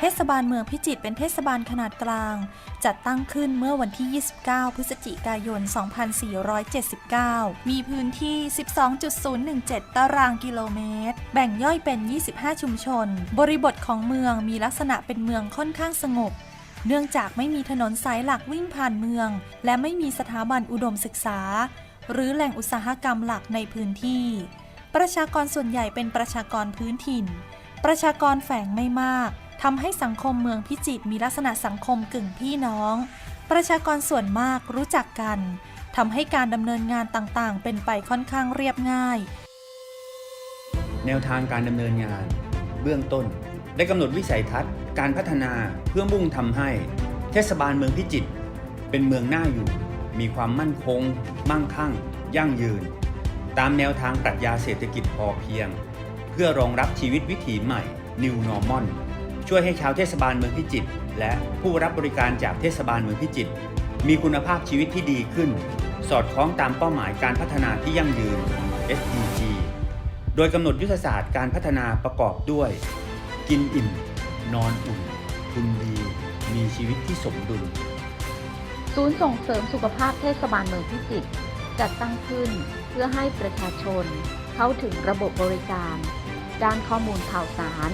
เทศบาลเมืองพิจิตรเป็นเทศบาลขนาดกลาง จัดตั้งขึ้นเมื่อวันที่ 29 พฤศจิกายน 2479 มีพื้นที่ 12.017 ตารางกิโลเมตร แบ่งย่อยเป็น 25 ชุมชน บริบทของเมืองมีลักษณะเป็นเมืองค่อนข้างสงบ เนื่องจากไม่มีถนนสายหลักวิ่งผ่านเมือง และไม่มีสถาบันอุดมศึกษา หรือแหล่งอุตสาหกรรมหลักในพื้นที่ ประชากรส่วนใหญ่เป็นประชากรพื้นถิ่น ประชากรแฝงไม่มาก ทำให้สังคมเมืองพิจิตรมีลักษณะสังคมกึ่งพี่น้อง ประชากรส่วนมากรู้จักกันทำให้การดำเนินงานต่างๆ เป็นไปค่อนข้างเรียบง่าย แนวทางการดำเนินงาน เบื้องต้น ได้กำหนดวิสัยทัศน์ การพัฒนาเพื่อมุ่งทำให้ เทศบาลเมืองพิจิตรเป็นเมืองน่าอยู่ มีความมั่นคง มั่งคั่ง ยั่งยืน ตามแนวทางปรัชญาเศรษฐกิจพอเพียง เพื่อรองรับชีวิตวิถีใหม่ New Normal ช่วยให้ชาวเทศบาลเมืองพิจิตรและผู้รับบริการจากเทศบาลเมืองพิจิตรมีคุณภาพชีวิตที่ดีขึ้น สอดคล้องตามเป้าหมายการพัฒนาที่ยั่งยืน SDG โดยกำหนดยุทธศาสตร์การพัฒนาประกอบด้วย กินอิ่ม นอนอุ่น คุณดี มีชีวิตที่สมดุล ศูนย์ส่งเสริมสุขภาพเทศบาลเมืองพิจิตรจัดตั้งขึ้นเพื่อให้ประชาชนเข้าถึงระบบบริการ ด้านข้อมูลข่าวสาร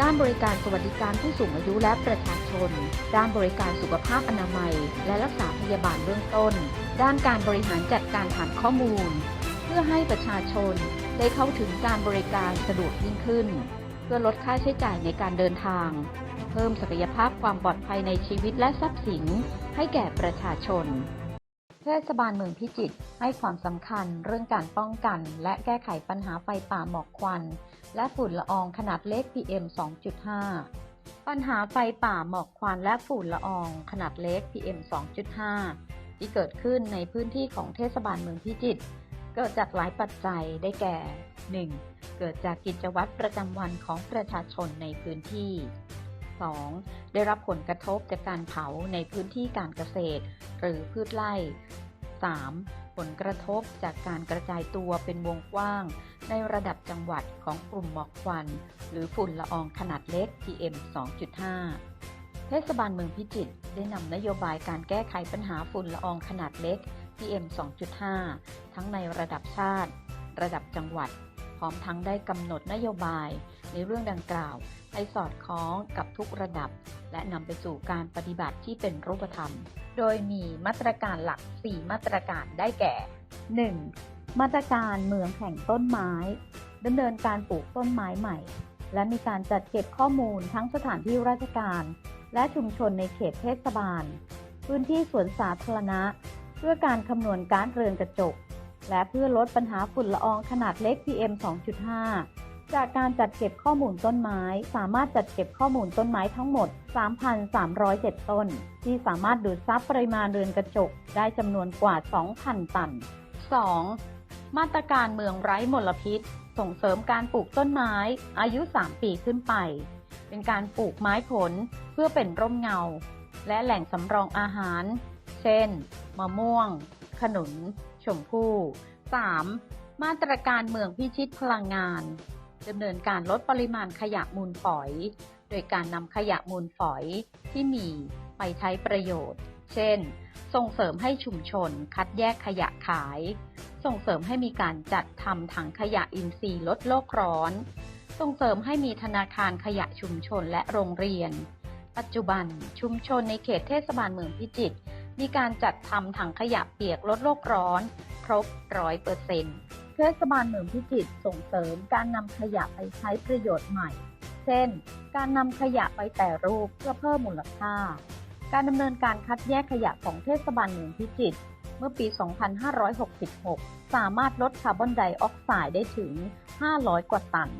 ด้านบริการสวัสดิการผู้สูงอายุและประชาชน ด้านบริการสุขภาพอนามัย และรักษาพยาบาลเบื้องต้น ด้านการบริหารจัดการฐานข้อมูล เพื่อให้ประชาชนได้เข้าถึงการบริการสะดวกยิ่งขึ้น เพื่อลดค่าใช้จ่ายในการเดินทาง เพิ่มศักยภาพความปลอดภัยในชีวิตและทรัพย์สินให้แก่ประชาชน เทศบาลเมืองพิจิตรให้ความสำคัญเรื่องการป้องกัน และแก้ไขปัญหาไฟป่าหมอกควัน และฝุ่นละอองขนาดเล็ก PM 2.5 ปัญหาไฟป่าหมอกควันและฝุ่นละอองขนาดเล็ก PM 2.5 ที่เกิดขึ้นในพื้นที่ของเทศบาลเมืองพิจิตรเกิดจากหลายปัจจัยได้แก่ 1. เกิดจากกิจวัตรประจำวันของประชาชนในพื้นที่ 2. ได้รับผลกระทบจากการเผาในพื้นที่การเกษตร หรือพืชไร่ 3. ผลกระทบจากการกระจายตัวเป็นวงกว้าง ในระดับจังหวัดของกลุ่มหมอกควัน หรือฝุ่นละอองขนาดเล็ก PM 2.5 เทศบาลเมืองพิจิตรได้นำนโยบายการแก้ไขปัญหาฝุ่นละอองขนาดเล็ก PM 2.5 ทั้งในระดับชาติ ระดับจังหวัด พร้อมทั้งได้กำหนดนโยบายในเรื่องดังกล่าว ให้สอดคล้องกับทุกระดับ และนำไปสู่การปฏิบัติที่เป็นรูปธรรม โดยมีมาตรการหลัก 4 มาตรการได้แก่ 1. มาตรการเมืองแห่งต้นไม้ดำเนินการปลูกต้นไม้ใหม่ และมีการจัดเก็บข้อมูลทั้งสถานที่ราชการ และชุมชนในเขตเทศบาล พื้นที่สวนสาธารณะ เพื่อการคำนวณกาซเรือนกระจก และเพื่อลดปัญหาฝุ่นละอองขนาดเล็ก PM 2.5 จากการจัดเก็บข้อมูลต้นไม้ สามารถจัดเก็บข้อมูลต้นไม้ทั้งหมด 3,307 ต้น ที่สามารถดูดซับปริมาณเรือนกระจกได้จำนวนกว่า 2,000 ตัน 2. มาตรการเมืองไร้มลพิษ ส่งเสริมการปลูกต้นไม้ อายุ 3 ปีขึ้นไป เป็นการปลูกไม้ผลเพื่อเป็นร่มเงา และแหล่งสำรองอาหาร เช่น มะม่วง ขนุน ชมพู่ 3. มาตรการเมืองพิชิตพลังงาน ดำเนินการลดปริมาณขยะมูลฝอย โดยการนำขยะมูลฝอยที่มีไปใช้ประโยชน์ เช่น ส่งเสริมให้ชุมชนคัดแยกขยะขาย ส่งเสริมให้มีการจัดทำถังขยะอินทรีย์ลดโลกร้อน ส่งเสริมให้มีธนาคารขยะชุมชนและโรงเรียน ปัจจุบันชุมชนในเขตเทศบาลเมืองพิจิตรมีการจัดทำถังขยะเปียกลดโลกร้อน ครบร้อยเปอร์เซ็นต์ ทศบาลเมืองพิจิตรส่งเสริมการนำขยะไปใช้ประโยชน์ใหม่ เช่น การนำขยะไปแต่รูปเพื่อเพิ่มมูลค่า การดำเนินการคัดแยกขยะของเทศบาลเมืองพิจิตรเมื่อปี 2566 สามารถลดคาร์บอนไดออกไซด์ได้ถึง 500 กว่าตัน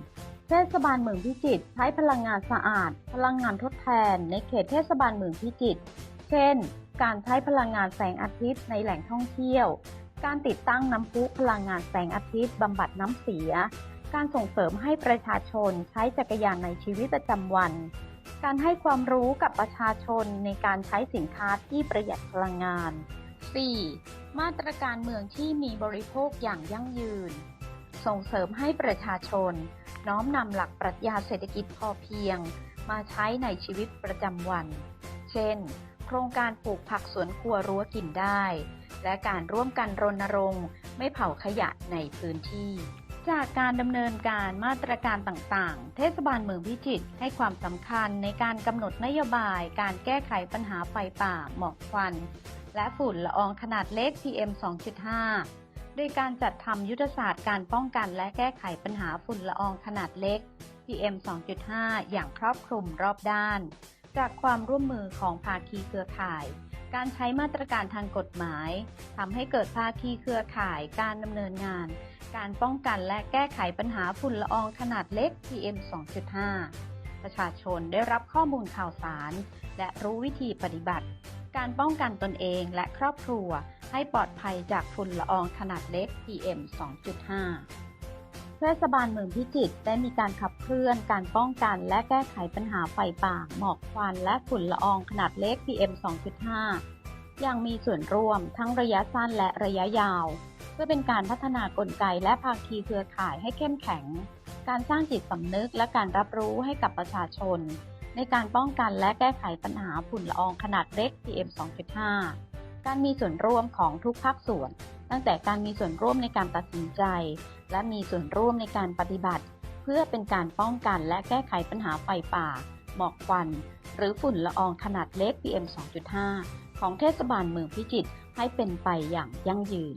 เทศบาลเมืองพิจิตรใช้พลังงานสะอาด พลังงานทดแทนในเขตเทศบาลเมืองพิจิตร เช่น การใช้พลังงานแสงอาทิตย์ในแหล่งท่องเที่ยว การติดตั้งน้ำพุพลังงานแสงอาทิตย์บำบัดน้ำเสีย การส่งเสริมให้ประชาชนใช้จักรยานในชีวิตประจำวัน การให้ความรู้กับประชาชนในการใช้สินค้าที่ประหยัดพลังงาน 4. มาตรการเมืองที่มีบริโภคอย่างยั่งยืน ส่งเสริมให้ประชาชน น้อมนำหลักปรัชญาเศรษฐกิจพอเพียง มาใช้ในชีวิตประจำวัน เช่น โครงการปลูกผักสวนครัวรั้วกินได้ และการร่วมกันรณรงค์ไม่เผาขยะในพื้นที่ จากการดำเนินการมาตรการต่างๆ เทศบาลเมืองพิจิตรให้ความสำคัญในการกำหนดนโยบาย การแก้ไขปัญหาไฟป่าหมอกควัน และฝุ่นละอองขนาดเล็ก PM 2.5 โดยการจัดทำยุทธศาสตร์การป้องกันและแก้ไขปัญหาฝุ่นละอองขนาดเล็ก PM 2.5 อย่างครอบคลุมรอบด้าน จากความร่วมมือของภาคีเครือข่าย การใช้มาตรการทางกฎหมายทำให้เกิดภาคีเครือข่ายการดำเนินงาน การป้องกันและแก้ไขปัญหาฝุ่นละอองขนาดเล็ก PM 2.5 ประชาชนได้รับข้อมูลข่าวสาร และรู้วิธีปฏิบัติ การป้องกันตนเองและครอบครัวให้ปลอดภัยจากฝุ่นละอองขนาดเล็ก PM 2.5 เทศบาลเมืองพิจิตรได้มีการขับเคลื่อนการป้องกันและแก้ไขปัญหาไฟป่า หมอกควันและฝุ่นละอองขนาดเล็ก PM 2.5 อย่างมีส่วนร่วมทั้งระยะสั้นและระยะยาว เพื่อเป็นการพัฒนากลไกและภาคีเครือข่ายให้เข้มแข็ง การสร้างจิตสำนึกและการรับรู้ให้กับประชาชน ในการป้องกันและแก้ไขปัญหาฝุ่นละอองขนาดเล็ก PM 2.5 การมีส่วนร่วมของทุกภาคส่วน ตั้งแต่การมีส่วนร่วมในการตัดสินใจ และมีส่วนร่วมในการปฏิบัติ เพื่อเป็นการป้องกันและแก้ไขปัญหาไฟป่า หมอกควัน หรือฝุ่นละอองขนาดเล็ก PM 2.5 ของเทศบาลเมืองพิจิตรให้เป็นไปอย่างยั่งยืน